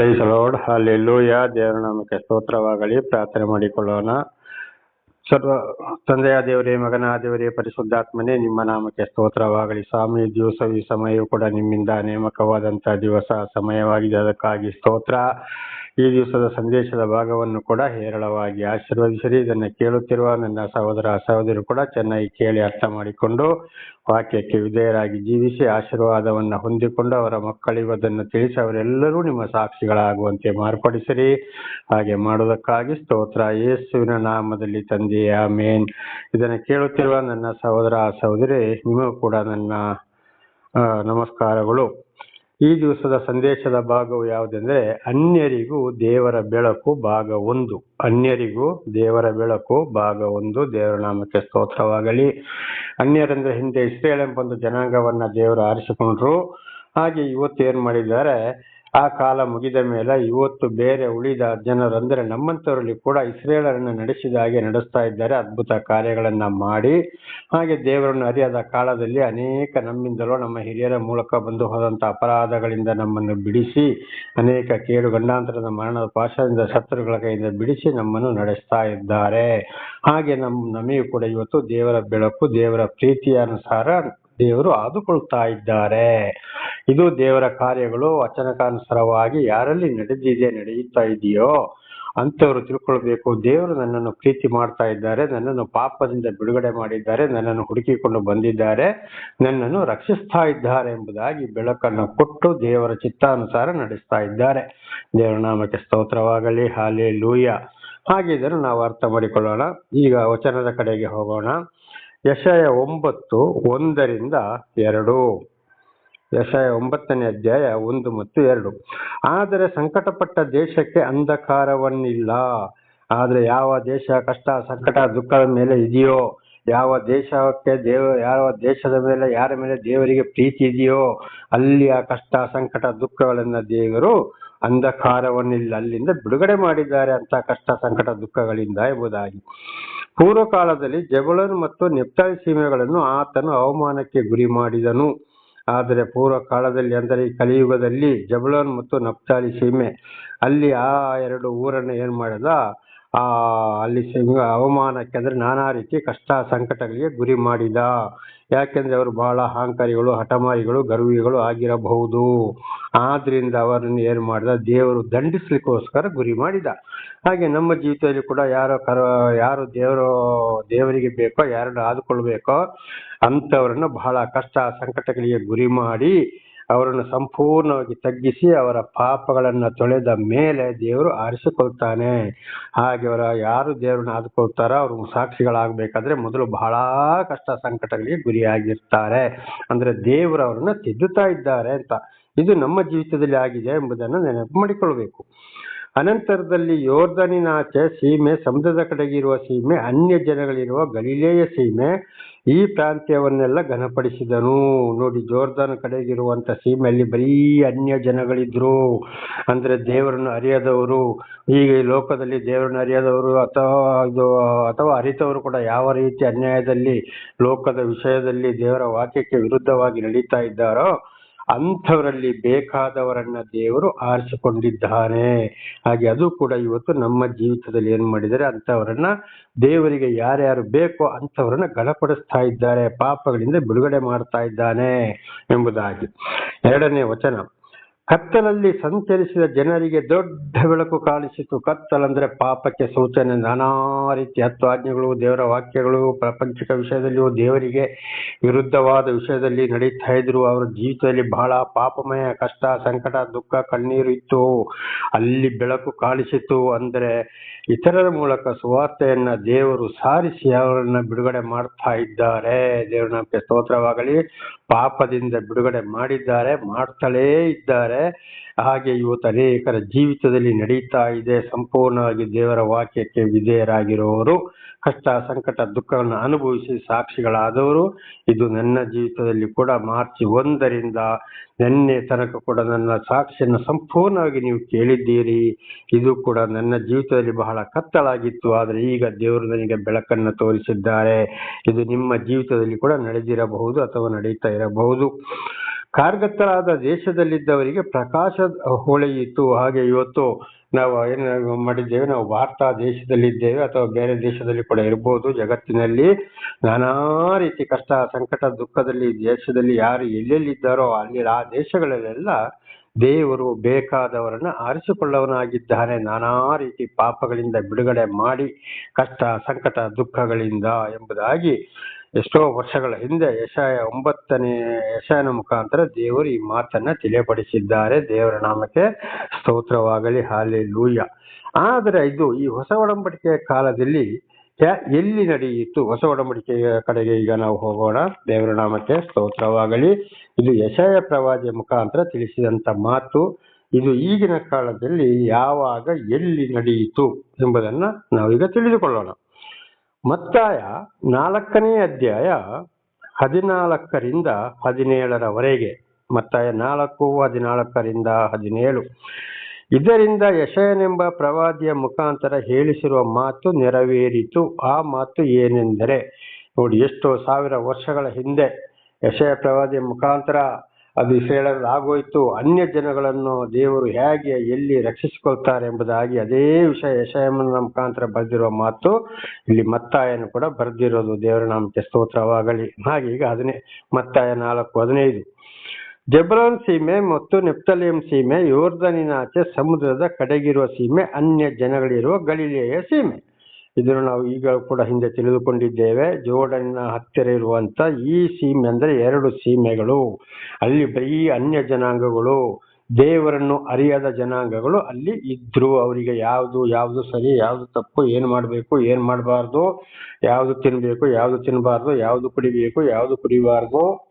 Price load ಅಲ್ಲಿ ಲೂಯ ದೇವರ ನಾಮಕ್ಕೆ ಸ್ತೋತ್ರವಾಗಲಿ. ಪ್ರಾರ್ಥನೆ ಮಾಡಿಕೊಳ್ಳೋಣ. ಸರ್ವ ತಂದೆಯ ದೇವರೇ ಮಗನ ದೇವರೇ, ಪರಿಶುದ್ಧಾತ್ಮನೇ, ನಿಮ್ಮ ನಾಮಕ್ಕೆ ಸ್ತೋತ್ರವಾಗಲಿ. ಸ್ವಾಮಿ ದಿವಸ ಈ ಸಮಯವು ಕೂಡ ನಿಮ್ಮಿಂದ ನೇಮಕವಾದಂತಹ ದಿವಸ, ಸಮಯವಾಗಿದೆ. ಅದಕ್ಕಾಗಿ ಸ್ತೋತ್ರ. ಈ ದಿವಸದ ಸಂದೇಶದ ಭಾಗವನ್ನು ಕೂಡ ಹೇರಳವಾಗಿ ಆಶೀರ್ವದಿಸಿರಿ. ಇದನ್ನು ಕೇಳುತ್ತಿರುವ ನನ್ನ ಸಹೋದರ ಸಹೋದರಿ ಕೂಡ ಚೆನ್ನಾಗಿ ಕೇಳಿ ಅರ್ಥ ಮಾಡಿಕೊಂಡು ವಾಕ್ಯಕ್ಕೆ ವಿಧೇಯರಾಗಿ ಜೀವಿಸಿ ಆಶೀರ್ವಾದವನ್ನು ಹೊಂದಿಕೊಂಡು ಅವರ ಮಕ್ಕಳಿಗೆ ಅದನ್ನು ತಿಳಿಸಿ ಅವರೆಲ್ಲರೂ ನಿಮ್ಮ ಸಾಕ್ಷಿಗಳಾಗುವಂತೆ ಮಾರ್ಪಡಿಸಿರಿ. ಹಾಗೆ ಮಾಡುವುದಕ್ಕಾಗಿ ಸ್ತೋತ್ರ. ಯೇಸುವಿನ ನಾಮದಲ್ಲಿ ತಂದೆಯ ಮೇನ್ ಇದನ್ನು ಕೇಳುತ್ತಿರುವ ನನ್ನ ಸಹೋದರ ಸಹೋದರಿ, ನಿಮಗೂ ಕೂಡ ನನ್ನ ನಮಸ್ಕಾರಗಳು. ಈ ದಿವಸದ ಸಂದೇಶದ ಭಾಗವು ಯಾವುದೆಂದರೆ ಅನ್ಯರಿಗೂ ದೇವರ ಬೆಳಕು ಭಾಗ ಒಂದು. ಅನ್ಯರಿಗೂ ದೇವರ ಬೆಳಕು ಭಾಗ ಒಂದು. ದೇವರ ನಾಮಕ್ಕೆ ಸ್ತೋತ್ರವಾಗಲಿ. ಅನ್ಯರಂದ್ರೆ ಹಿಂದೆ ಇಸ್ರೇಲ್ ಎಂಬ ಒಂದು ಜನಾಂಗವನ್ನ ದೇವರು ಆರಿಸಿಕೊಂಡ್ರು. ಹಾಗೆ ಇವತ್ತು ಏನ್ ಮಾಡಿದ್ದಾರೆ? ಆ ಕಾಲ ಮುಗಿದ ಮೇಲೆ ಇವತ್ತು ಬೇರೆ ಉಳಿದ ಜನರು ನಮ್ಮಂಥವರಲ್ಲಿ ಕೂಡ ಇಸ್ರೇಲರನ್ನು ನಡೆಸಿದ ಹಾಗೆ ನಡೆಸ್ತಾ ಇದ್ದಾರೆ ಅದ್ಭುತ ಕಾರ್ಯಗಳನ್ನು ಮಾಡಿ. ಹಾಗೆ ದೇವರನ್ನು ಅರಿಯದ ಕಾಲದಲ್ಲಿ ಅನೇಕ ನಮ್ಮಿಂದಲೋ ನಮ್ಮ ಹಿರಿಯರ ಮೂಲಕ ಬಂದು ಹೋದಂಥ ಅಪರಾಧಗಳಿಂದ ನಮ್ಮನ್ನು ಬಿಡಿಸಿ, ಅನೇಕ ಕೇಡು ಗಂಡಾಂತರದ ಮರಣದ ಪಾಶದಿಂದ ಶತ್ರುಗಳ ಕೈಯಿಂದ ಬಿಡಿಸಿ ನಮ್ಮನ್ನು ನಡೆಸ್ತಾ ಇದ್ದಾರೆ. ಹಾಗೆ ನಮ್ಮ ನಮಗೆ ಕೂಡ ಇವತ್ತು ದೇವರ ಬೆಳಕು, ದೇವರ ಪ್ರೀತಿಯ ಅನುಸಾರ ದೇವರು ಆದುಕೊಳ್ತಾ ಇದ್ದಾರೆ. ಇದು ದೇವರ ಕಾರ್ಯಗಳು ವಚನಕಾನುಸಾರವಾಗಿ ಯಾರಲ್ಲಿ ನಡೆದಿದೆ, ನಡೆಯುತ್ತಾ ಇದೆಯೋ ಅಂತವರು ತಿಳ್ಕೊಳ್ಬೇಕು. ದೇವರು ನನ್ನನ್ನು ಪ್ರೀತಿ ಮಾಡ್ತಾ ಇದ್ದಾರೆ, ನನ್ನನ್ನು ಪಾಪದಿಂದ ಬಿಡುಗಡೆ ಮಾಡಿದ್ದಾರೆ, ನನ್ನನ್ನು ಹುಡುಕಿಕೊಂಡು ಬಂದಿದ್ದಾರೆ, ನನ್ನನ್ನು ರಕ್ಷಿಸ್ತಾ ಇದ್ದಾರೆ ಎಂಬುದಾಗಿ ಬೆಳಕನ್ನು ಕೊಟ್ಟು ದೇವರ ಚಿತ್ತಾನುಸಾರ ನಡೆಸ್ತಾ ಇದ್ದಾರೆ. ದೇವರ ನಾಮಕ್ಕೆ ಸ್ತೋತ್ರವಾಗಲಿ ಹಾಲೆ ಲೂಯ ಹಾಗೆ ಇದನ್ನು ನಾವು ಅರ್ಥ ಮಾಡಿಕೊಳ್ಳೋಣ. ಈಗ ವಚನದ ಕಡೆಗೆ ಹೋಗೋಣ. ಯಶಯ ಒಂಬತ್ತು, ಒಂದರಿಂದ ಎರಡು. ಯಶಯ ಒಂಬತ್ತನೇ ಅಧ್ಯಾಯ ಒಂದು ಮತ್ತು ಎರಡು. ಆದರೆ ಸಂಕಟಪಟ್ಟ ದೇಶಕ್ಕೆ ಅಂಧಕಾರವನ್ನಿಲ್ಲ. ಆದ್ರೆ ಯಾವ ದೇಶ ಕಷ್ಟ, ಸಂಕಟ, ದುಃಖದ ಮೇಲೆ ಇದೆಯೋ? ಯಾವ ದೇಶಕ್ಕೆ ದೇವ, ಯಾವ ದೇಶದ ಮೇಲೆ, ಯಾರ ಮೇಲೆ ದೇವರಿಗೆ ಪ್ರೀತಿ ಇದೆಯೋ? ಅಲ್ಲಿ ಆ ಕಷ್ಟ, ಸಂಕಟ, ದುಃಖಗಳನ್ನ ದೇವರು ಅಂಧಕಾರವನ್ನಿಲ್ಲ, ಅಲ್ಲಿಂದ ಬಿಡುಗಡೆ ಮಾಡಿದ್ದಾರೆ ಅಂತ ಕಷ್ಟ, ಸಂಕಟ, ದುಃಖಗಳಿಂದ ಎಂಬುದಾಗಿ. ಪೂರ್ವ ಕಾಲದಲ್ಲಿ ಜಬುಲನ್ ಮತ್ತು ನೆಪ್ತಾಳಿ ಸೀಮೆಗಳನ್ನು ಆತನು ಅವಮಾನಕ್ಕೆ ಗುರಿ ಮಾಡಿದನು. ಆದರೆ ಪೂರ್ವ ಕಾಲದಲ್ಲಿ ಅಂದರೆ ಈ ಕಲಿಯುಗದಲ್ಲಿ ಜಬಲನ್ ಮತ್ತು ನಪ್ತಾಳಿ ಸೀಮೆ, ಅಲ್ಲಿ ಆ ಎರಡು ಊರನ್ನು ಏನು ಮಾಡಿದ? ಆ, ಅಲ್ಲಿ ಅವಮಾನಕ್ಕೆ ಅಂದ್ರೆ ನಾನಾ ರೀತಿ ಕಷ್ಟ ಸಂಕಟಗಳಿಗೆ ಗುರಿ ಮಾಡಿದ. ಯಾಕೆಂದರೆ ಅವರು ಬಹಳ ಅಹಂಕಾರಿಗಳು, ಹಠಮಾರಿಗಳು, ಗರ್ವಿಗಳು ಆಗಿರಬಹುದು. ಆದ್ರಿಂದ ಅವರನ್ನು ಏನು ಮಾಡಿದ? ದೇವರು ದಂಡಿಸ್ಲಿಕ್ಕೋಸ್ಕರ ಗುರಿ ಮಾಡಿದ. ಹಾಗೆ ನಮ್ಮ ಜೀವಿತದಲ್ಲಿ ಕೂಡ ಯಾರೋ ಕರ, ಯಾರು ದೇವರು, ದೇವರಿಗೆ ಬೇಕೋ, ಯಾರನ್ನು ಆದುಕೊಳ್ಬೇಕೋ ಅಂಥವರನ್ನು ಬಹಳ ಕಷ್ಟ ಸಂಕಟಗಳಿಗೆ ಗುರಿ ಮಾಡಿ ಅವರನ್ನು ಸಂಪೂರ್ಣವಾಗಿ ತಗ್ಗಿಸಿ ಅವರ ಪಾಪಗಳನ್ನು ತೊಳೆದ ಮೇಲೆ ದೇವರು ಆರಿಸಿಕೊಳ್ತಾನೆ. ಹಾಗೆ ಅವರ, ಯಾರು ದೇವರನ್ನ ಆದುಕೊಳ್ತಾರೋ ಅವರು ಸಾಕ್ಷಿಗಳಾಗಬೇಕಾದ್ರೆ ಮೊದಲು ಬಹಳ ಕಷ್ಟ ಸಂಕಟಗಳಿಗೆ ಗುರಿಯಾಗಿರ್ತಾರೆ. ಅಂದರೆ ದೇವರು ಅವರನ್ನು ತಿದ್ದುತ್ತಾ ಇದ್ದಾರೆ ಅಂತ. ಇದು ನಮ್ಮ ಜೀವಿತದಲ್ಲಿ ಆಗಿದೆ ಎಂಬುದನ್ನು ನೆನಪು ಮಾಡಿಕೊಳ್ಬೇಕು. ಅನಂತರದಲ್ಲಿ ಯೋರ್ಧನಿನಾಚೆ ಸೀಮೆ, ಸಮುದ್ರದ ಕಡೆಗಿರುವ ಸೀಮೆ, ಅನ್ಯ ಜನಗಳಿರುವ ಗಲಿಲೇಯ ಸೀಮೆ ಈ ಪ್ರಾಂತ್ಯವನ್ನೆಲ್ಲ ಘನಪಡಿಸಿದನು. ನೋಡಿ, ಜೋರ್ದಾನ್ ಕಡೆಗಿರುವಂತ ಸೀಮೆಯಲ್ಲಿ ಬರೀ ಅನ್ಯ ಜನಗಳಿದ್ರು. ಅಂದರೆ ದೇವರನ್ನು ಅರಿಯದವರು ಈಗ ಈ ಲೋಕದಲ್ಲಿ ದೇವರನ್ನು ಅರಿಯದವರು ಅಥವಾ ಇದು, ಅಥವಾ ಅರಿತವರು ಕೂಡ ಯಾವ ರೀತಿ ಅನ್ಯಾಯದಲ್ಲಿ, ಲೋಕದ ವಿಷಯದಲ್ಲಿ ದೇವರ ವಾಕ್ಯಕ್ಕೆ ವಿರುದ್ಧವಾಗಿ ನಡೀತಾ ಇದ್ದಾರೋ ಅಂಥವರಲ್ಲಿ ಬೇಕಾದವರನ್ನ ದೇವರು ಆರಿಸಿಕೊಂಡಿದ್ದಾನೆ. ಹಾಗೆ ಅದು ಕೂಡ ಇವತ್ತು ನಮ್ಮ ಜೀವಿತದಲ್ಲಿ ಏನ್ ಮಾಡಿದರೆ ಅಂಥವರನ್ನ ದೇವರಿಗೆ ಯಾರ್ಯಾರು ಬೇಕೋ ಅಂಥವರನ್ನ ಗಣಪಡಿಸ್ತಾ ಇದ್ದಾರೆ, ಪಾಪಗಳಿಂದ ಬಿಡುಗಡೆ ಮಾಡ್ತಾ ಇದ್ದಾನೆ ಎಂಬುದಾಗಿ. ಎರಡನೇ ವಚನ. ಕತ್ತಲಲ್ಲಿ ಸಂಚರಿಸಿದ ಜನರಿಗೆ ದೊಡ್ಡ ಬೆಳಕು ಕಾಣಿಸಿತು. ಕತ್ತಲಂದ್ರೆ ಪಾಪಕ್ಕೆ ಸೂಚನೆ. ನಾನಾ ರೀತಿಯ ಹತ್ತು ಆಜ್ಞೆಗಳು, ದೇವರ ವಾಕ್ಯಗಳು, ಪ್ರಾಪಂಚಿಕ ವಿಷಯದಲ್ಲಿಯೂ, ದೇವರಿಗೆ ವಿರುದ್ಧವಾದ ವಿಷಯದಲ್ಲಿ ನಡೀತಾ ಇದ್ರು. ಅವರ ಜೀವಿತದಲ್ಲಿ ಬಹಳ ಪಾಪಮಯ, ಕಷ್ಟ, ಸಂಕಟ, ದುಃಖ, ಕಣ್ಣೀರು ಇತ್ತು. ಅಲ್ಲಿ ಬೆಳಕು ಕಾಣಿಸಿತು ಅಂದ್ರೆ ಇತರರ ಮೂಲಕ ಸುವಾರ್ತೆಯನ್ನ ದೇವರು ಸಾರಿಸಿ ಅವರನ್ನ ಬಿಡುಗಡೆ ಮಾಡ್ತಾ ಇದ್ದಾರೆ. ದೇವರ ನಮಗೆ ಸ್ತೋತ್ರವಾಗಲಿ. ಪಾಪದಿಂದ ಬಿಡುಗಡೆ ಮಾಡಿದ್ದಾರೆ ಮಾಡ್ತಲೇ ಇದ್ದಾರೆ. ಹಾಗೆ ಇವತ್ತು ಅನೇಕರ ಜೀವಿತದಲ್ಲಿ ನಡೀತಾ ಇದೆ. ಸಂಪೂರ್ಣವಾಗಿ ದೇವರ ವಾಕ್ಯಕ್ಕೆ ವಿಧೇಯರಾಗಿರುವವರು, ಕಷ್ಟ, ಸಂಕಟ, ದುಃಖವನ್ನು ಅನುಭವಿಸಿ ಸಾಕ್ಷಿಗಳಾದವರು. ಇದು ನನ್ನ ಜೀವಿತದಲ್ಲಿ ಕೂಡ ಮಾರ್ಚ್ ಒಂದರಿಂದ ನಿನ್ನೆ ತನಕ ಕೂಡ ನನ್ನ ಸಾಕ್ಷಿಯನ್ನು ಸಂಪೂರ್ಣವಾಗಿ ನೀವು ಕೇಳಿದ್ದೀರಿ. ಇದು ಕೂಡ ನನ್ನ ಜೀವಿತದಲ್ಲಿ ಬಹಳ ಕತ್ತಲಾಗಿತ್ತು. ಆದರೆ ಈಗ ದೇವರು ನನಗೆ ಬೆಳಕನ್ನು ತೋರಿಸಿದ್ದಾರೆ. ಇದು ನಿಮ್ಮ ಜೀವಿತದಲ್ಲಿ ಕೂಡ ನಡೆದಿರಬಹುದು ಅಥವಾ ನಡೀತಾ ಇರಬಹುದು. ಕಾರ್ಗತ್ತಲಾದ ದೇಶದಲ್ಲಿದ್ದವರಿಗೆ ಪ್ರಕಾಶ ಹೊಳೆಯಿತು. ಹಾಗೆ ಇವತ್ತು ನಾವು ಏನು ಮಾಡಿದ್ದೇವೆ? ನಾವು ಭಾರತ ದೇಶದಲ್ಲಿದ್ದೇವೆ ಅಥವಾ ಬೇರೆ ದೇಶದಲ್ಲಿ ಕೂಡ ಇರ್ಬೋದು. ಜಗತ್ತಿನಲ್ಲಿ ನಾನಾ ರೀತಿ ಕಷ್ಟ, ಸಂಕಟ, ದುಃಖದಲ್ಲಿ ದೇಶದಲ್ಲಿ ಯಾರು ಎಲ್ಲೆಲ್ಲಿದ್ದಾರೋ ಅಲ್ಲಿ ಆ ದೇಶಗಳಲ್ಲೆಲ್ಲ ದೇವರು ಬೇಕಾದವರನ್ನ ಆರಿಸಿಕೊಳ್ಳವನಾಗಿದ್ದಾನೆ. ನಾನಾ ರೀತಿ ಪಾಪಗಳಿಂದ ಬಿಡುಗಡೆ ಮಾಡಿ ಕಷ್ಟ, ಸಂಕಟ, ದುಃಖಗಳಿಂದ ಎಂಬುದಾಗಿ ಎಷ್ಟೋ ವರ್ಷಗಳ ಹಿಂದೆ ಯಶಾಯ ಒಂಬತ್ತನೇ, ಯಶಾಯನ ಮುಖಾಂತರ ದೇವರು ಈ ಮಾತನ್ನ ತಿಳಿಯಪಡಿಸಿದ್ದಾರೆ. ದೇವರ ನಾಮಕ್ಕೆ ಸ್ತೋತ್ರವಾಗಲಿ. ಹಾಲೆ ಲೂಯ ಆದರೆ ಇದು ಈ ಹೊಸ ಒಡಂಬಡಿಕೆಯ ಕಾಲದಲ್ಲಿ ಎಲ್ಲಿ ನಡೆಯಿತು? ಹೊಸ ಒಡಂಬಡಿಕೆಯ ಕಡೆಗೆ ಈಗ ನಾವು ಹೋಗೋಣ. ದೇವರ ನಾಮಕ್ಕೆ ಸ್ತೋತ್ರವಾಗಲಿ. ಇದು ಯಶಯ ಪ್ರವಾದಿಯ ಮುಖಾಂತರ ತಿಳಿಸಿದಂತ ಮಾತು. ಇದು ಈಗಿನ ಕಾಲದಲ್ಲಿ ಯಾವಾಗ ಎಲ್ಲಿ ನಡೆಯಿತು ಎಂಬುದನ್ನ ನಾವೀಗ ತಿಳಿದುಕೊಳ್ಳೋಣ. ಮತ್ತಾಯ ನಾಲ್ಕನೇ ಅಧ್ಯಾಯ ಹದಿನಾಲ್ಕರಿಂದ ಹದಿನೇಳರವರೆಗೆ. ಮತ್ತಾಯ ನಾಲ್ಕು, ಹದಿನಾಲ್ಕರಿಂದ ಹದಿನೇಳು. ಇದರಿಂದ ಯಶಯನೆಂಬ ಪ್ರವಾದಿಯ ಮುಖಾಂತರ ಹೇಳಿಸಿರುವ ಮಾತು ನೆರವೇರಿತು. ಆ ಮಾತು ಏನೆಂದರೆ, ನೋಡಿ, ಎಷ್ಟೋ ಸಾವಿರ ವರ್ಷಗಳ ಹಿಂದೆ ಯಶಯ ಪ್ರವಾದಿಯ ಮುಖಾಂತರ ಅದು ಇಸ್ರೇಲಲ್ಲಿ ಆಗೋಯ್ತು ಅನ್ಯ ಜನಗಳನ್ನು ದೇವರು ಹೇಗೆ ಎಲ್ಲಿ ರಕ್ಷಿಸಿಕೊಳ್ತಾರೆ ಎಂಬುದಾಗಿ ಅದೇ ವಿಷಯ ಯಶಯಮನ ಮುಖಾಂತರ ಬರೆದಿರುವ ಮಾತು ಇಲ್ಲಿ ಮತ್ತಾಯನ ಕೂಡ ಬರೆದಿರೋದು ದೇವರ ನಾಮಕ್ಕೆ ಸ್ತೋತ್ರವಾಗಲಿ. ಹಾಗೆ ಈಗ ಹದಿನೇ, ಮತ್ತಾಯ ನಾಲ್ಕು, ಹದಿನೈದು. ಜಬ್ರಾನ್ ಸೀಮೆ ಮತ್ತು ನೆಪ್ತಲಿಯಂ ಸೀಮೆ ಯೋರ್ಧನಿನಾಚೆ ಸಮುದ್ರದ ಕಡೆಗಿರುವ ಸೀಮೆ, ಅನ್ಯ ಜನಗಳಿರುವ ಗಲಿಲೆಯ ಸೀಮೆ. ಇದನ್ನು ನಾವು ಈಗ ಕೂಡ ಹಿಂದೆ ತಿಳಿದುಕೊಂಡಿದ್ದೇವೆ. ಜೋಡನ್ನ ಹತ್ತಿರ ಇರುವಂತ ಈ ಸೀಮೆ ಅಂದರೆ ಎರಡು ಸೀಮೆಗಳು. ಅಲ್ಲಿ ಬರೀ ಅನ್ಯ ಜನಾಂಗಗಳು, ದೇವರನ್ನು ಅರಿಯದ ಜನಾಂಗಗಳು, ಅಲ್ಲಿ ಇದ್ರು ಅವರಿಗೆ ಯಾವುದು ಯಾವುದು ಸರಿ, ಯಾವುದು ತಪ್ಪು, ಏನು ಮಾಡಬೇಕು, ಏನು ಮಾಡಬಾರ್ದು, ಯಾವುದು ತಿನ್ನಬೇಕು ಯಾವುದು ತಿನ್ನಬಾರ್ದು ಯಾವುದು ಕುಡಿಬೇಕು, ಯಾವುದು ಕುಡಿಬಾರ್ದು.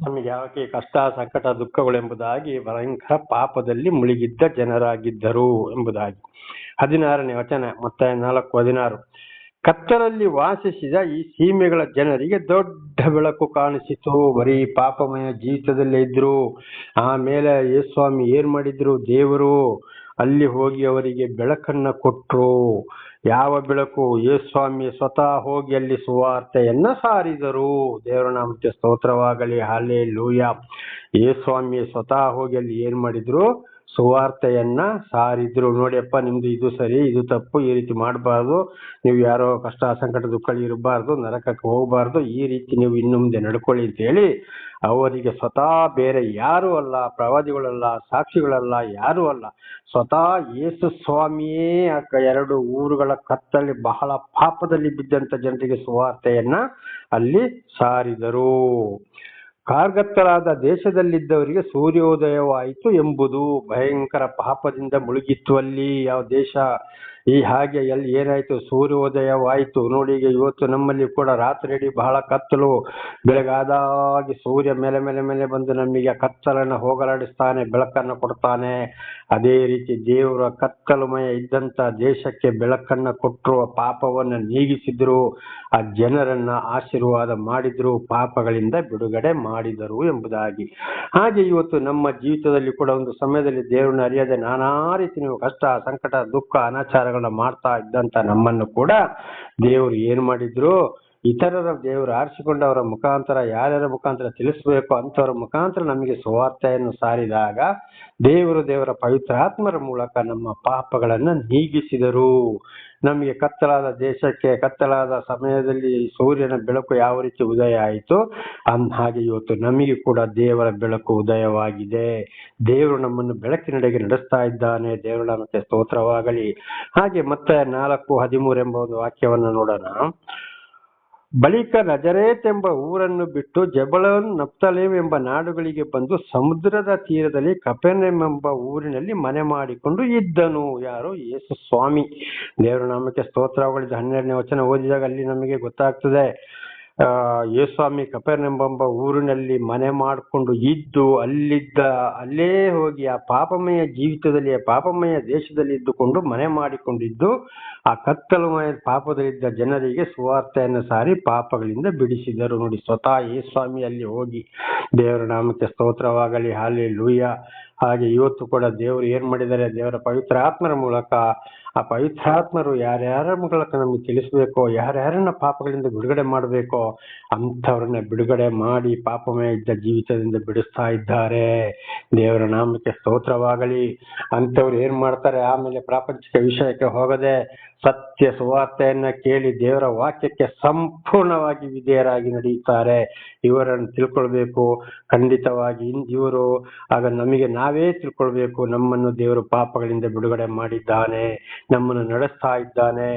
ನಮಗೆ ಯಾಕೆ ಕಷ್ಟ, ಸಂಕಟ, ದುಃಖಗಳೆಂಬುದಾಗಿ ಭಯಂಕರ ಪಾಪದಲ್ಲಿ ಮುಳುಗಿದ್ದ ಜನರಾಗಿದ್ದರು ಎಂಬುದಾಗಿ. ಹದಿನಾರನೇ ವಚನ ಮತ್ತೆ ನಾಲ್ಕು, ಹದಿನಾರು. ಕತ್ತಲಲ್ಲಿ ವಾಸಿಸಿದ ಈ ಸೀಮೆಗಳ ಜನರಿಗೆ ದೊಡ್ಡ ಬೆಳಕು ಕಾಣಿಸಿತು. ಬರೀ ಪಾಪಮಯ ಜೀವಿತದಲ್ಲೇ ಇದ್ರು. ಆಮೇಲೆ ಯೇಸ್ವಾಮಿ ಏನ್ ಮಾಡಿದ್ರು? ದೇವರು ಅಲ್ಲಿ ಹೋಗಿ ಅವರಿಗೆ ಬೆಳಕನ್ನು ಕೊಟ್ಟರು ಯಾವ ಬೆಳಕು? ಯೇಸ್ವಾಮಿ ಸ್ವತಃ ಹೋಗಿ ಅಲ್ಲಿ ಸುವಾರ್ತೆಯನ್ನ ಸಾರಿದರು. ದೇವರ ನಾಮಕ್ಕೆ ಸ್ತೋತ್ರವಾಗಲಿ ಹಾಲೆ ಲೂಯ ಯೇಸ್ವಾಮಿ ಸ್ವತಃ ಹೋಗಿ ಅಲ್ಲಿ ಏನ್ ಮಾಡಿದ್ರು? ಸುವಾರ್ತೆಯನ್ನ ಸಾರಿದ್ರು. ನೋಡಿಯಪ್ಪ, ನಿಮ್ದು ಇದು ಸರಿ, ಇದು ತಪ್ಪು, ಈ ರೀತಿ ಮಾಡಬಾರ್ದು. ನೀವು ಯಾರೋ ಕಷ್ಟ ಸಂಕಟ ದುಃಖಗಳು ಇರಬಾರ್ದು, ನರಕಕ್ಕೆ ಹೋಗಬಾರ್ದು. ಈ ರೀತಿ ನೀವು ಇನ್ನು ಮುಂದೆ ನಡ್ಕೊಳ್ಳಿ ಅಂತ ಹೇಳಿ ಅವರಿಗೆ ಸ್ವತಃ ಬೇರೆ ಯಾರು ಅಲ್ಲ, ಪ್ರವಾದಿಗಳಲ್ಲ, ಸಾಕ್ಷಿಗಳಲ್ಲ, ಯಾರು ಅಲ್ಲ. ಸ್ವತಃ ಯೇಸು ಸ್ವಾಮಿಯೇ ಎರಡು ಊರುಗಳ ಕತ್ತಲ್ಲಿ ಬಹಳ ಪಾಪದಲ್ಲಿ ಬಿದ್ದಂತ ಜನರಿಗೆ ಸುವಾರ್ತೆಯನ್ನ ಅಲ್ಲಿ ಸಾರಿದರು. ಕಾರ್ಗತ್ತರಾದ ದೇಶದಲ್ಲಿದ್ದವರಿಗೆ ಸೂರ್ಯೋದಯವಾಯಿತು ಎಂಬುದು ಭಯಂಕರ ಪಾಪದಿಂದ ಮುಳುಗಿತ್ತು ಅಲ್ಲಿ. ಯಾವ ದೇಶ ಈ ಹಾಗೆ ಎಲ್ಲಿ ಏನಾಯ್ತು? ಸೂರ್ಯೋದಯವಾಯಿತು. ನೋಡಿ, ಈಗ ಇವತ್ತು ನಮ್ಮಲ್ಲಿ ಕೂಡ ರಾತ್ರಿ ಬಹಳ ಕತ್ತಲು. ಬೆಳಗಾದಾಗಿ ಸೂರ್ಯ ಮೇಲೆ ಮೇಲೆ ಮೇಲೆ ಬಂದು ನಮಗೆ ಕತ್ತಲನ್ನು ಹೋಗಲಾಡಿಸ್ತಾನೆ, ಬೆಳಕನ್ನು ಕೊಡ್ತಾನೆ. ಅದೇ ರೀತಿ ದೇವರ ಕತ್ತಲುಮಯ ಇದ್ದಂತ ದೇಶಕ್ಕೆ ಬೆಳಕನ್ನು ಕೊಟ್ಟರು ಪಾಪವನ್ನು ನೀಗಿಸಿದ್ರು, ಆ ಜನರನ್ನ ಆಶೀರ್ವಾದ ಮಾಡಿದ್ರು, ಪಾಪಗಳಿಂದ ಬಿಡುಗಡೆ ಮಾಡಿದರು ಎಂಬುದಾಗಿ. ಹಾಗೆ ಇವತ್ತು ನಮ್ಮ ಜೀವಿತದಲ್ಲಿ ಕೂಡ ಒಂದು ಸಮಯದಲ್ಲಿ ದೇವರನ್ನ ಅರಿಯದೆ ನಾನಾ ರೀತಿ ನೀವು ಕಷ್ಟ, ಸಂಕಟ, ದುಃಖ ಅನಾಚಾರಗಳನ್ನ ಮಾಡ್ತಾ ಇದ್ದಂತ ನಮ್ಮನ್ನು ಕೂಡ ದೇವರು ಏನ್ ಮಾಡಿದ್ರು ಇತರರ ದೇವರು ಆರಿಸಿಕೊಂಡವರ ಮುಖಾಂತರ ಯಾರ್ಯಾರ ಮುಖಾಂತರ ತಿಳಿಸಬೇಕು ಅಂತವರ ಮುಖಾಂತರ ನಮಗೆ ಸುವಾರ್ತೆಯನ್ನು ಸಾರಿದಾಗ ದೇವರು ದೇವರ ಪವಿತ್ರಾತ್ಮರ ಮೂಲಕ ನಮ್ಮ ಪಾಪಗಳನ್ನು ನೀಗಿಸಿದರು. ನಮಗೆ ಕತ್ತಲಾದ ದೇಶಕ್ಕೆ, ಕತ್ತಲಾದ ಸಮಯದಲ್ಲಿ ಸೂರ್ಯನ ಬೆಳಕು ಯಾವ ರೀತಿ ಉದಯ ಆಯಿತು? ಹಾಗೆ ಇವತ್ತು ನಮಗೆ ಕೂಡ ದೇವರ ಬೆಳಕು ಉದಯವಾಗಿದೆ. ದೇವರು ನಮ್ಮನ್ನು ಬೆಳಕಿನೆಡೆಗೆ ನಡೆಸ್ತಾ ಇದ್ದಾನೆ. ದೇವರ ನಾಮಕ್ಕೆ ಸ್ತೋತ್ರವಾಗಲಿ. ಹಾಗೆ ಮತ್ತೆ ನಾಲ್ಕು ಹದಿಮೂರು ಎಂಬ ಒಂದು ವಾಕ್ಯವನ್ನು ನೋಡೋಣ. ಬಳಿಕ ನಜರೇತ್ ಎಂಬ ಊರನ್ನು ಬಿಟ್ಟು ಜಬಲೋನ್ ನಪ್ತಲೇಮ್ ಎಂಬ ನಾಡುಗಳಿಗೆ ಬಂದು ಸಮುದ್ರದ ತೀರದಲ್ಲಿ ಕಪೆನೆಮ್ ಎಂಬ ಊರಿನಲ್ಲಿ ಮನೆ ಮಾಡಿಕೊಂಡು ಇದ್ದನು. ಯಾರು? ಯೇಸು ಸ್ವಾಮಿ. ದೇವರ ನಾಮಕ್ಕೆ ಸ್ತೋತ್ರಗಳಿದ ಹನ್ನೆರಡನೇ ವಚನ ಓದಿದಾಗ ಅಲ್ಲಿ ನಮಗೆ ಗೊತ್ತಾಗ್ತದೆ. ಯೇಸ್ವಾಮಿ ಕಪೆನೆಂಬ ಊರಿನಲ್ಲಿ ಮನೆ ಮಾಡಿಕೊಂಡು ಇದ್ದು ಅಲ್ಲಿದ್ದ, ಅಲ್ಲೇ ಹೋಗಿ ಆ ಪಾಪಮಯ ಜೀವಿತದಲ್ಲಿ, ಆ ಪಾಪಮಯ ದೇಶದಲ್ಲಿ ಇದ್ದುಕೊಂಡು ಮನೆ ಮಾಡಿಕೊಂಡಿದ್ದು, ಆ ಕತ್ತಲಮಯ ಪಾಪದಲ್ಲಿದ್ದ ಜನರಿಗೆ ಸುವಾರ್ತೆಯನ್ನು ಸಾರಿ ಪಾಪಗಳಿಂದ ಬಿಡಿಸಿದರು. ನೋಡಿ, ಸ್ವತಃ ಯೇಸ್ವಾಮಿ ಅಲ್ಲಿ ಹೋಗಿ ದೇವರ ನಾಮಕ್ಕೆ ಸ್ತೋತ್ರವಾಗಲಿ ಹಾಲೆ ಲೂಯ ಹಾಗೆ ಇವತ್ತು ಕೂಡ ದೇವರು ಏನ್ ಮಾಡಿದ್ದಾರೆ, ದೇವರ ಪವಿತ್ರ ಆತ್ಮರ ಮೂಲಕ, ಆ ಪವಿತ್ರಾತ್ಮರು ಯಾರ್ಯಾರ ಮೂಲಕ ನಮಗೆ ತಿಳಿಸ್ಬೇಕೋ, ಯಾರ್ಯಾರನ್ನ ಪಾಪಗಳಿಂದ ಬಿಡುಗಡೆ ಮಾಡಬೇಕು, ಅಂಥವ್ರನ್ನ ಬಿಡುಗಡೆ ಮಾಡಿ ಪಾಪಮಯ ಇದ್ದ ಜೀವಿತದಿಂದ ಬಿಡಿಸ್ತಾ ಇದ್ದಾರೆ. ದೇವರ ನಾಮಕ್ಕೆ ಸ್ತೋತ್ರವಾಗಲಿ. ಅಂಥವ್ರು ಏನ್ ಮಾಡ್ತಾರೆ? ಆಮೇಲೆ ಪ್ರಾಪಂಚಿಕ ವಿಷಯಕ್ಕೆ ಹೋಗದೆ ಸತ್ಯ ಸುವಾರ್ತೆಯನ್ನ ಕೇಳಿ ದೇವರ ವಾಕ್ಯಕ್ಕೆ ಸಂಪೂರ್ಣವಾಗಿ ವಿಧೇಯರಾಗಿ ನಡೆಯುತ್ತಾರೆ. ಇವರನ್ನು ತಿಳ್ಕೊಳ್ಬೇಕು. ಖಂಡಿತವಾಗಿ ಇವರು ಆಗ ನಮಗೆ ನಾವೇ ತಿಳ್ಕೊಳ್ಬೇಕು. ನಮ್ಮನ್ನು ದೇವರು ಪಾಪಗಳಿಂದ ಬಿಡುಗಡೆ ಮಾಡಿದ್ದಾನೆ. ನಮ್ಮನ್ನು ನಡೆಸ್ತಾ ಇದ್ದಾನೆ.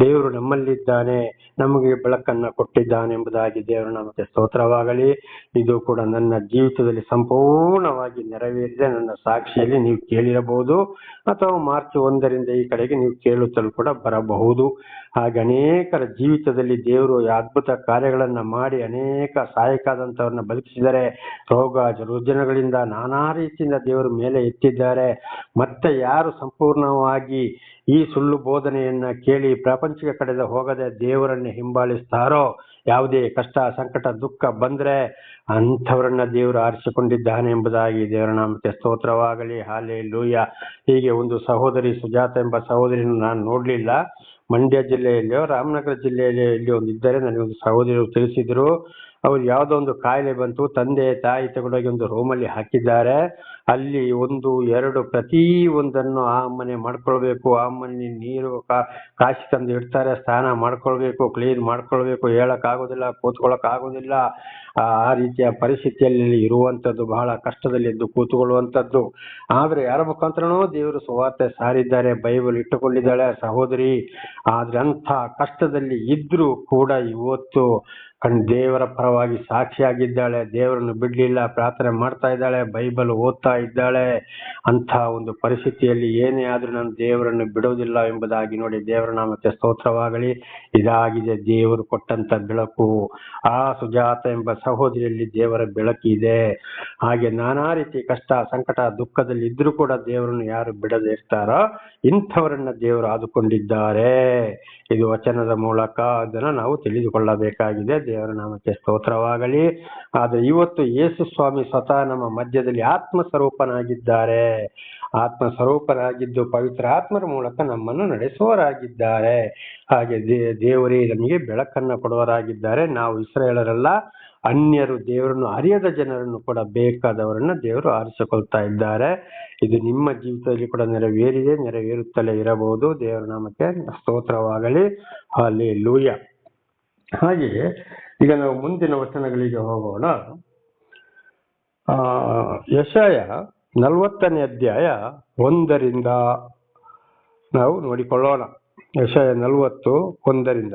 ದೇವರು ನಮ್ಮಲ್ಲಿದ್ದಾನೆ. ನಮಗೆ ಬೆಳಕನ್ನ ಕೊಟ್ಟಿದ್ದಾನೆ ಎಂಬುದಾಗಿ ದೇವರು ನಮಗೆ ಸ್ತೋತ್ರವಾಗಲಿ. ಇದು ಕೂಡ ನನ್ನ ಜೀವಿತದಲ್ಲಿ ಸಂಪೂರ್ಣವಾಗಿ ನೆರವೇರಿದೆ. ನನ್ನ ಸಾಕ್ಷಿಯಲ್ಲಿ ನೀವು ಕೇಳಿರಬಹುದು. ಅಥವಾ ಮಾರ್ಚ್ ಒಂದರಿಂದ ಈ ಕಡೆಗೆ ನೀವು ಕೇಳುತ್ತಲೂ ಕೂಡ ಬರಬಹುದು. ಹಾಗೆ ಅನೇಕರ ಜೀವಿತದಲ್ಲಿ ದೇವರು ಅದ್ಭುತ ಕಾರ್ಯಗಳನ್ನ ಮಾಡಿ ಅನೇಕ ಸಹಾಯಕಾದಂತವ್ರನ್ನ ಬದುಕಿಸಿದರೆ ರೋಗ ಜರುಜನಗಳಿಂದ ನಾನಾ ರೀತಿಯಿಂದ ದೇವರು ಮೇಲೆ ಎತ್ತಿದ್ದಾರೆ. ಮತ್ತೆ ಯಾರು ಸಂಪೂರ್ಣವಾಗಿ ಈ ಸುಳ್ಳು ಬೋಧನೆಯನ್ನ ಕೇಳಿ ಪ್ರಪಂಚಕ್ಕೆ ಕಡೆದ ಹೋಗದೆ ದೇವರನ್ನ ಹಿಂಬಾಲಿಸ್ತಾರೋ ಯಾವುದೇ ಕಷ್ಟ, ಸಂಕಟ, ದುಃಖ ಬಂದ್ರೆ ಅಂಥವರನ್ನ ದೇವರು ಆರಿಸಿಕೊಂಡಿದ್ದಾನೆ ಎಂಬುದಾಗಿ ದೇವರ ನಾಮಕ್ಕೆ ಸ್ತೋತ್ರವಾಗಲಿ. ಹಾಲೆ ಲೂಯ ಹೀಗೆ ಒಂದು ಸಹೋದರಿ ಸುಜಾತ ಎಂಬ ಸಹೋದರಿಯನ್ನು ನಾನು ನೋಡಲಿಲ್ಲ. ಮಂಡ್ಯ ಜಿಲ್ಲೆಯಲ್ಲಿಯೋ, ರಾಮನಗರ ಜಿಲ್ಲೆಯಲ್ಲಿ ಇಲ್ಲಿ ಒಂದು ಇದ್ದರೆ ನನಗೆ ಒಂದು ಸಹೋದರಿಯರು ತಿಳಿಸಿದರು. ಅವ್ರು ಯಾವುದೋ ಒಂದು ಕಾಯಿಲೆ ಬಂತು, ತಂದೆ, ತಾಯಿ ತಗೊಂಡೋಗಿ ಒಂದು ರೂಮಲ್ಲಿ ಹಾಕಿದ್ದಾರೆ. ಅಲ್ಲಿ ಒಂದು, ಎರಡು, ಪ್ರತಿ ಒಂದನ್ನು ಆ ಮನೆ ಮಾಡ್ಕೊಳ್ಬೇಕು. ಆ ಮನೆ ನೀರು ಕಾಶಿ ತಂದು ಇಡ್ತಾರೆ, ಸ್ನಾನ ಮಾಡ್ಕೊಳ್ಬೇಕು, ಕ್ಲೀನ್ ಮಾಡ್ಕೊಳ್ಬೇಕು ಹೇಳಕ್ ಆಗೋದಿಲ್ಲ ಆ ರೀತಿಯ ಪರಿಸ್ಥಿತಿಯಲ್ಲಿ ಇರುವಂತದ್ದು ಬಹಳ ಕಷ್ಟದಲ್ಲಿ ಎದ್ದು ಆದರೆ ಆದ್ರೆ ಯಾರ ಮುಖಾಂತರನೋ ದೇವರು ಸುವಾರ್ತೆ ಸಾರಿದ್ದಾರೆ, ಬೈಬಲ್ ಇಟ್ಟುಕೊಂಡಿದ್ದಾಳೆ, ಸಹೋದರಿ. ಆದ್ರೆ ಅಂಥ ಕಷ್ಟದಲ್ಲಿ ಇದ್ರೂ ಕೂಡ ಇವತ್ತು ಕಣ್ ದೇವರ ಪರವಾಗಿ ಸಾಕ್ಷಿಯಾಗಿದ್ದಾಳೆ. ದೇವರನ್ನು ಬಿಡಲಿಲ್ಲ, ಪ್ರಾರ್ಥನೆ ಮಾಡ್ತಾ ಇದ್ದಾಳೆ, ಬೈಬಲ್ ಓದ್ತಾ ಇದ್ದಾಳೆ. ಅಂತ ಒಂದು ಪರಿಸ್ಥಿತಿಯಲ್ಲಿ ಏನೇ ಆದ್ರೂ ನಾನು ದೇವರನ್ನು ಬಿಡೋದಿಲ್ಲ ಎಂಬುದಾಗಿ ನೋಡಿ ದೇವರ ನಾಮಕ್ಕೆ ಸ್ತೋತ್ರವಾಗಲಿ. ಇದಾಗಿದೆ ದೇವರು ಕೊಟ್ಟಂತ ಬೆಳಕು. ಆ ಸುಜಾತ ಎಂಬ ಸಹೋದರಿಯಲ್ಲಿ ದೇವರ ಬೆಳಕಿದೆ ಹಾಗೆ ನಾನಾ ರೀತಿ ಕಷ್ಟ, ಸಂಕಟ, ದುಃಖದಲ್ಲಿ ಇದ್ರೂ ಕೂಡ ದೇವರನ್ನು ಯಾರು ಬಿಡದೆ ಇರ್ತಾರೋ ಇಂಥವರನ್ನ ದೇವರು ಆದುಕೊಂಡಿದ್ದಾರೆ. ಇದು ವಚನದ ಮೂಲಕ ಅದನ್ನ ನಾವು ತಿಳಿದುಕೊಳ್ಳಬೇಕಾಗಿದೆ. ದೇವರ ನಾಮಕ್ಕೆ ಸ್ತೋತ್ರವಾಗಲಿ. ಆದರೆ ಇವತ್ತು ಯೇಸು ಸ್ವಾಮಿ ಸ್ವತಃ ನಮ್ಮ ಮಧ್ಯದಲ್ಲಿ ಆತ್ಮ ಸ್ವರೂಪನಾಗಿದ್ದಾರೆ ಆತ್ಮ ಸ್ವರೂಪರಾಗಿದ್ದು ಪವಿತ್ರ ಆತ್ಮರ ಮೂಲಕ ನಮ್ಮನ್ನು ನಡೆಸುವರಾಗಿದ್ದಾರೆ ಹಾಗೆ ದೇವರೇ ನಮಗೆ ಬೆಳಕನ್ನು ಕೊಡುವರಾಗಿದ್ದಾರೆ ನಾವು ಇಸ್ರೇಲರೆಲ್ಲ ಅನ್ಯರು ದೇವರನ್ನು ಅರಿಯದ ಜನರನ್ನು ಕೂಡ ಬೇಕಾದವರನ್ನ ದೇವರು ಆರಿಸಿಕೊಳ್ತಾ ಇದ್ದಾರೆ. ಇದು ನಿಮ್ಮ ಜೀವಿತದಲ್ಲಿ ಕೂಡ ನೆರವೇರಿದೆ, ನೆರವೇರುತ್ತಲೇ ಇರಬಹುದು. ದೇವರ ನಾಮಕ್ಕೆ ಸ್ತೋತ್ರವಾಗಲಿ. ಅಲ್ಲಿ ಲೂಯ ಹಾಗೆಯೇ ಈಗ ನಾವು ಮುಂದಿನ ವಚನಗಳಿಗೆ ಹೋಗೋಣ. ಯಶಯ ನಲವತ್ತನೇ ಅಧ್ಯಾಯ ಒಂದರಿಂದ ನಾವು ನೋಡಿಕೊಳ್ಳೋಣ. ಯಶಾಯ ನಲವತ್ತು ಒಂದರಿಂದ.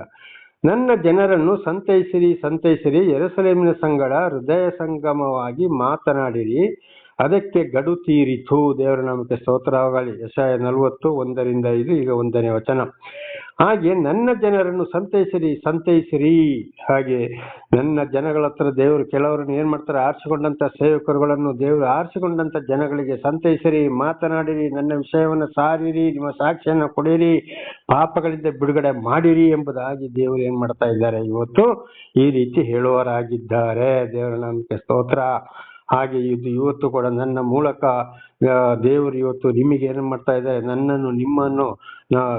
ನನ್ನ ಜನರನ್ನು ಸಂತೈಸಿರಿ ಸಂತೈಸಿರಿ ಎರಸಲೇಮಿನ ಸಂಗಡ ಹೃದಯ ಸಂಗಮವಾಗಿ ಮಾತನಾಡಿರಿ. ಅದಕ್ಕೆ ಗಡು ತೀರಿತು. ದೇವರ ನಾಮಕ್ಕೆ ಸ್ತೋತ್ರವಾಗಲಿ. ಯಶಾಯ ನಲವತ್ತು ಒಂದರಿಂದ ಇದು ಈಗ ಒಂದನೇ ವಚನ. ಹಾಗೆ ನನ್ನ ಜನರನ್ನು ಸಂತೈಸಿರಿ ಸಂತೈಸಿರಿ. ಹಾಗೆ ನನ್ನ ಜನಗಳ ಹತ್ರ ದೇವರು ಕೆಲವರನ್ನು ಏನ್ ಮಾಡ್ತಾರೆ ಆರಿಸಿಕೊಂಡಂತ ಸೇವಕರುಗಳನ್ನು ದೇವರು ಆರಿಸಿಕೊಂಡಂತ ಜನಗಳಿಗೆ ಸಂತೈಸಿರಿ, ಮಾತನಾಡಿರಿ, ನನ್ನ ವಿಷಯವನ್ನು ಸಾರಿರಿ, ನಿಮ್ಮ ಸಾಕ್ಷಿಯನ್ನು ಕೊಡಿರಿ, ಪಾಪಗಳಿಂದ ಬಿಡುಗಡೆ ಮಾಡಿರಿ ಎಂಬುದಾಗಿ ದೇವರು ಏನ್ ಮಾಡ್ತಾ ಇದ್ದಾರೆ ಇವತ್ತು ಈ ರೀತಿ ಹೇಳುವರಾಗಿದ್ದಾರೆ ದೇವರ ನಾಮಕ್ಕೆ ಸ್ತೋತ್ರ. ಹಾಗೆ ಇದು ಇವತ್ತು ಕೂಡ ನನ್ನ ಮೂಲಕ ದೇವರು ಇವತ್ತು ನಿಮಗೆ ಏನ್ ಮಾಡ್ತಾ ಇದ್ದಾರೆ, ನನ್ನನ್ನು, ನಿಮ್ಮನ್ನು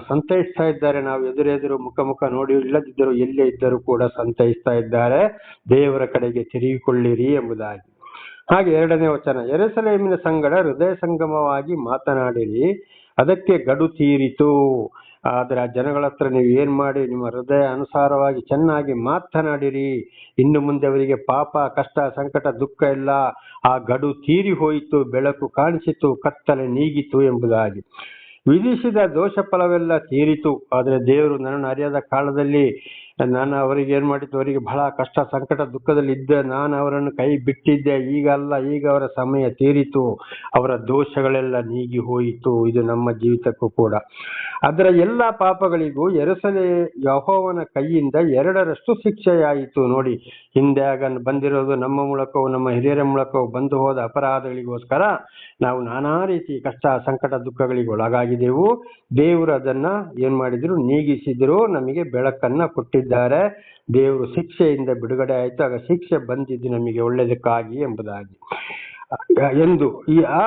ಸಂತೈಸ್ತಾ ಇದ್ದಾರೆ. ನಾವು ಎದುರೆದುರು ಮುಖ ಮುಖ ನೋಡಿ, ಇಲ್ಲದಿದ್ದರೂ, ಎಲ್ಲೇ ಇದ್ದರೂ ಕೂಡ ಸಂತೈಸ್ತಾ ಇದ್ದಾರೆ. ದೇವರ ಕಡೆಗೆ ತಿರುಗಿಕೊಳ್ಳಿರಿ ಎಂಬುದಾಗಿ. ಹಾಗೆ ಎರಡನೇ ವಚನ ಎರೆಸಲೇಮಿನ ಸಂಗಡ ಹೃದಯ ಸಂಗಮವಾಗಿ ಮಾತನಾಡಿರಿ, ಅದಕ್ಕೆ ಗಡು ತೀರಿತು. ಆದ್ರೆ ಆ ಜನಗಳ ಹತ್ರ ನೀವು ಏನು ಮಾಡಿ, ನಿಮ್ಮ ಹೃದಯ ಅನುಸಾರವಾಗಿ ಚೆನ್ನಾಗಿ ಮಾತನಾಡಿರಿ. ಇನ್ನು ಮುಂದೆ ಅವರಿಗೆ ಪಾಪ, ಕಷ್ಟ, ಸಂಕಟ, ದುಃಖ ಇಲ್ಲ. ಆ ಗಡು ತೀರಿ ಹೋಯಿತು, ಬೆಳಕು ಕಾಣಿಸಿತು, ಕತ್ತಲೆ ನೀಗಿತು ಎಂಬುದಾಗಿ. ವಿಧಿಸಿದ ದೋಷ ಫಲವೆಲ್ಲ ತೀರಿತು. ಆದರೆ ದೇವರು ನನ್ನನ್ನು ಅರಿಯದ ಕಾಲದಲ್ಲಿ ನಾನು ಅವರಿಗೆ ಏನು ಮಾಡಿದ್ದು, ಅವರಿಗೆ ಬಹಳ ಕಷ್ಟ, ಸಂಕಟ, ದುಃಖದಲ್ಲಿ ಇದ್ದೆ. ನಾನು ಅವರನ್ನು ಕೈ ಬಿಟ್ಟಿದ್ದೆ. ಈಗ ಅಲ್ಲ ಈಗ ಅವರ ಸಮಯ ತೀರಿತು. ಅವರ ದೋಷಗಳೆಲ್ಲ ನೀಗಿ ಹೋಯಿತು. ಇದು ನಮ್ಮ ಜೀವಿತಕ್ಕೂ ಕೂಡ. ಅದರ ಎಲ್ಲ ಪಾಪಗಳಿಗೂ ಎರಸಲೆ ಯಹೋವನ ಕೈಯಿಂದ ಎರಡರಷ್ಟು ಶಿಕ್ಷೆಯಾಯಿತು. ನೋಡಿ, ಹಿಂದೆ ಆಗ ಬಂದಿರೋದು ನಮ್ಮ ಮೂಲಕವು, ನಮ್ಮ ಹಿರಿಯರ ಮೂಲಕವೂ ಬಂದು ಹೋದ ಅಪರಾಧಗಳಿಗೋಸ್ಕರ ನಾವು ನಾನಾ ರೀತಿ ಕಷ್ಟ, ಸಂಕಟ, ದುಃಖಗಳಿಗೆ ಒಳಗಾಗಿದ್ದೆವು. ದೇವರು ಅದನ್ನ ಏನ್ ಮಾಡಿದ್ರು, ನೀಗಿಸಿದ್ರು. ನಮಗೆ ಬೆಳಕನ್ನ ಕೊಟ್ಟಿದ್ದಾರೆ ದೇವರು ಶಿಕ್ಷೆಯಿಂದ ಬಿಡುಗಡೆ ಆಯ್ತು. ಆಗ ಶಿಕ್ಷೆ ಬಂದಿದ್ದು ನಮಗೆ ಒಳ್ಳೆಯದಕ್ಕಾಗಿ ಎಂಬುದಾಗಿ. ಎಂದು ಈ ಆ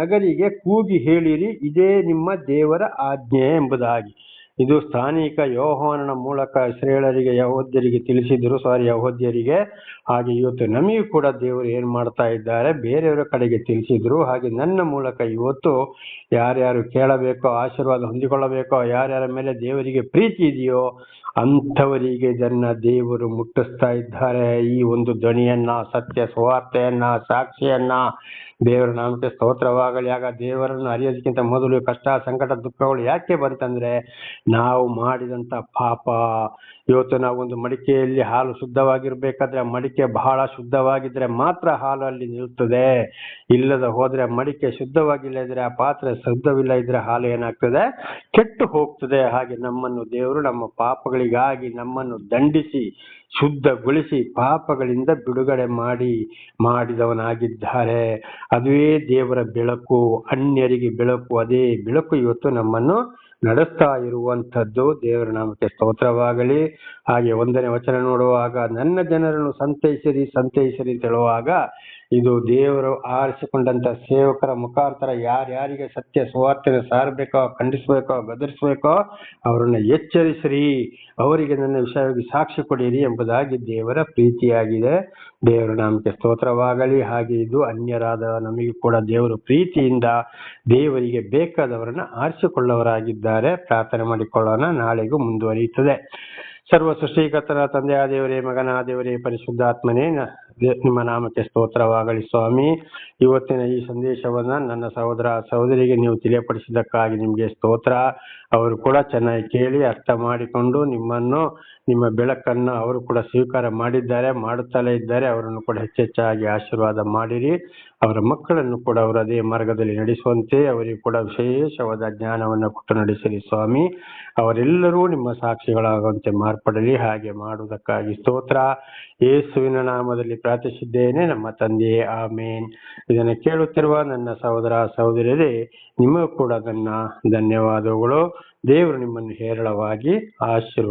ನಗರಿಗೆ ಕೂಗಿ ಹೇಳಿರಿ, ಇದೇ ನಿಮ್ಮ ದೇವರ ಆಜ್ಞೆ ಎಂಬುದಾಗಿ. ಇದು ಸ್ಥಾನಿಕ ಯೋಹಾನನ ಮೂಲಕ ಶ್ರೇಳರಿಗೆ ಯಹೋದ್ಯರಿಗೆ ತಿಳಿಸಿದ್ರು ಸಾರಿ, ಯಹೋದ್ಯರಿಗೆ, ಹಾಗೆ ಇವತ್ತು ನಮಗೂ ಕೂಡ ದೇವರು ಏನ್ ಮಾಡ್ತಾ ಇದ್ದಾರೆ, ಬೇರೆಯವರ ಕಡೆಗೆ ತಿಳಿಸಿದ್ರು. ಹಾಗೆ ನನ್ನ ಮೂಲಕ ಇವತ್ತು ಯಾರ್ಯಾರು ಕೇಳಬೇಕೋ, ಆಶೀರ್ವಾದ ಹೊಂದಿಕೊಳ್ಳಬೇಕೋ, ಯಾರ್ಯಾರ ಮೇಲೆ ದೇವರಿಗೆ ಪ್ರೀತಿ ಇದೆಯೋ ಅಂಥವರಿಗೆ ಇದನ್ನ ದೇವರು ಮುಟ್ಟಿಸ್ತಾ ಇದ್ದಾರೆ. ಈ ಒಂದು ಧ್ವನಿಯನ್ನ ಸತ್ಯ ಸುವಾರ್ತೆಯನ್ನ ಸಾಕ್ಷಿಯನ್ನ ದೇವರ ನಾಮಕ್ಕೆ ಸ್ತೋತ್ರವಾಗಲಿ. ಆಗ ದೇವರನ್ನು ಅರಿಯೋದಕ್ಕಿಂತ ಮೊದಲು ಕಷ್ಟ, ಸಂಕಟ, ದುಃಖಗಳು ಯಾಕೆ ಬಂತಂದ್ರೆ ನಾವು ಮಾಡಿದಂತ ಪಾಪ. ಇವತ್ತು ನಾವು ಒಂದು ಮಡಿಕೆಯಲ್ಲಿ ಹಾಲು ಶುದ್ಧವಾಗಿರ್ಬೇಕಾದ್ರೆ ಮಡಿಕೆ ಬಹಳ ಶುದ್ಧವಾಗಿದ್ರೆ ಮಾತ್ರ ಹಾಲು ಅಲ್ಲಿ ನಿಲ್ತದೆ. ಇಲ್ಲದ ಹೋದ್ರೆ ಮಡಿಕೆ ಶುದ್ಧವಾಗಿಲ್ಲ ಇದ್ರೆ, ಆ ಪಾತ್ರೆ ಶುದ್ಧವಿಲ್ಲ ಇದ್ರೆ ಹಾಲು ಏನಾಗ್ತದೆ? ಕೆಟ್ಟು ಹೋಗ್ತದೆ. ಹಾಗೆ ನಮ್ಮನ್ನು ದೇವರು ನಮ್ಮ ಪಾಪಗಳಿಗಾಗಿ ನಮ್ಮನ್ನು ದಂಡಿಸಿ ಶುದ್ಧಗೊಳಿಸಿ ಪಾಪಗಳಿಂದ ಬಿಡುಗಡೆ ಮಾಡಿ, ಮಾಡಿದವನಾಗಿದ್ದಾರೆ. ಅದುವೇ ದೇವರ ಬೆಳಕು, ಅನ್ಯರಿಗೆ ಬೆಳಕು, ಅದೇ ಬೆಳಕು ಇವತ್ತು ನಮ್ಮನ್ನು ನಡೆಸ್ತಾ ಇರುವಂಥದ್ದು. ದೇವರ ನಾಮಕ್ಕೆ ಸ್ತೋತ್ರವಾಗಲಿ. ಹಾಗೆ ಒಂದನೇ ವಚನ ನೋಡುವಾಗ, ನನ್ನ ಜನರನ್ನು ಸಂತೈಸಿರಿ ಸಂತೈಸಿರಿ ಅಂತ ಹೇಳುವಾಗ ಇದು ದೇವರು ಆರಿಸಿಕೊಂಡಂತ ಸೇವಕರ ಮುಖಾಂತರ ಯಾರ್ಯಾರಿಗೆ ಸತ್ಯ ಸುವಾರ್ತೆನ ಸಾರಬೇಕೋ, ಖಂಡಿಸಬೇಕೋ, ಗದರಿಸಬೇಕೋ, ಅವರನ್ನು ಎಚ್ಚರಿಸಿರಿ. ಅವರಿಗೆ ನನ್ನ ವಿಷಯವಾಗಿ ಸಾಕ್ಷಿ ಕೊಡಿರಿ ಎಂಬುದಾಗಿ ದೇವರ ಪ್ರೀತಿಯಾಗಿದೆ. ದೇವರ ನಾಮಕ್ಕೆ ಸ್ತೋತ್ರವಾಗಲಿ. ಹಾಗೆ ಇದು ಅನ್ಯರಾದ ನಮಗೆ ಕೂಡ ದೇವರು ಪ್ರೀತಿಯಿಂದ ದೇವರಿಗೆ ಬೇಕಾದವರನ್ನ ಆರಿಸಿಕೊಳ್ಳವರಾಗಿದ್ದಾರೆ. ಪ್ರಾರ್ಥನೆ ಮಾಡಿಕೊಳ್ಳೋಣ. ನಾಳೆಗೂ ಮುಂದುವರಿಯುತ್ತದೆ. ಸರ್ವ ಸೃಷ್ಟಿಕರ್ತರ ತಂದೆಯ ದೇವರೇ ಮಗನ ದೇವರೇ ಪರಿಶುದ್ಧಾತ್ಮನೇ ನಿಮ್ಮ ನಾಮಕ್ಕೆ ಸ್ತೋತ್ರವಾಗಲಿ ಸ್ವಾಮಿ. ಇವತ್ತಿನ ಈ ಸಂದೇಶವನ್ನ ನನ್ನ ಸಹೋದರ ಸಹೋದರಿಗೆ ನೀವು ತಿಳಿಯಪಡಿಸಿದ್ದಕ್ಕಾಗಿ ನಿಮಗೆ ಸ್ತೋತ್ರ. ಅವರು ಕೂಡ ಚೆನ್ನಾಗಿ ಕೇಳಿ ಅರ್ಥ ಮಾಡಿಕೊಂಡು ನಿಮ್ಮನ್ನು, ನಿಮ್ಮ ಬೆಳಕನ್ನ ಅವರು ಕೂಡ ಸ್ವೀಕಾರ ಮಾಡಿದ್ದಾರೆ, ಮಾಡುತ್ತಲೇ ಇದ್ದಾರೆ. ಅವರನ್ನು ಕೂಡ ಹೆಚ್ಚೆಚ್ಚಾಗಿ ಆಶೀರ್ವಾದ ಮಾಡಿರಿ. ಅವರ ಮಕ್ಕಳನ್ನು ಕೂಡ ಅವರು ಅದೇ ಮಾರ್ಗದಲ್ಲಿ ನಡೆಸುವಂತೆ ಅವರಿಗೆ ಕೂಡ ವಿಶೇಷವಾದ ಜ್ಞಾನವನ್ನು ಕೊಟ್ಟು ನಡೆಸಲಿ ಸ್ವಾಮಿ. ಅವರೆಲ್ಲರೂ ನಿಮ್ಮ ಸಾಕ್ಷಿಗಳಾಗುವಂತೆ ಮಾರ್ಪಡಲಿ. ಹಾಗೆ ಮಾಡುವುದಕ್ಕಾಗಿ ಸ್ತೋತ್ರ. ಯೇಸುವಿನ ನಾಮದಲ್ಲಿ ಪ್ರಾರ್ಥಿಸಿದ್ದೇನೆ. ನಮ್ಮ ತಂದೆಯೇ, ಆಮೇನ್. ಇದನ್ನು ಕೇಳುತ್ತಿರುವ ನನ್ನ ಸಹೋದರ, ಸಹೋದರಿಯರೇ, ನಿಮಗೂ ಕೂಡ ನನ್ನ ಧನ್ಯವಾದಗಳು. ದೇವರು ನಿಮ್ಮನ್ನು ಹೇರಳವಾಗಿ ಆಶೀರ್ವ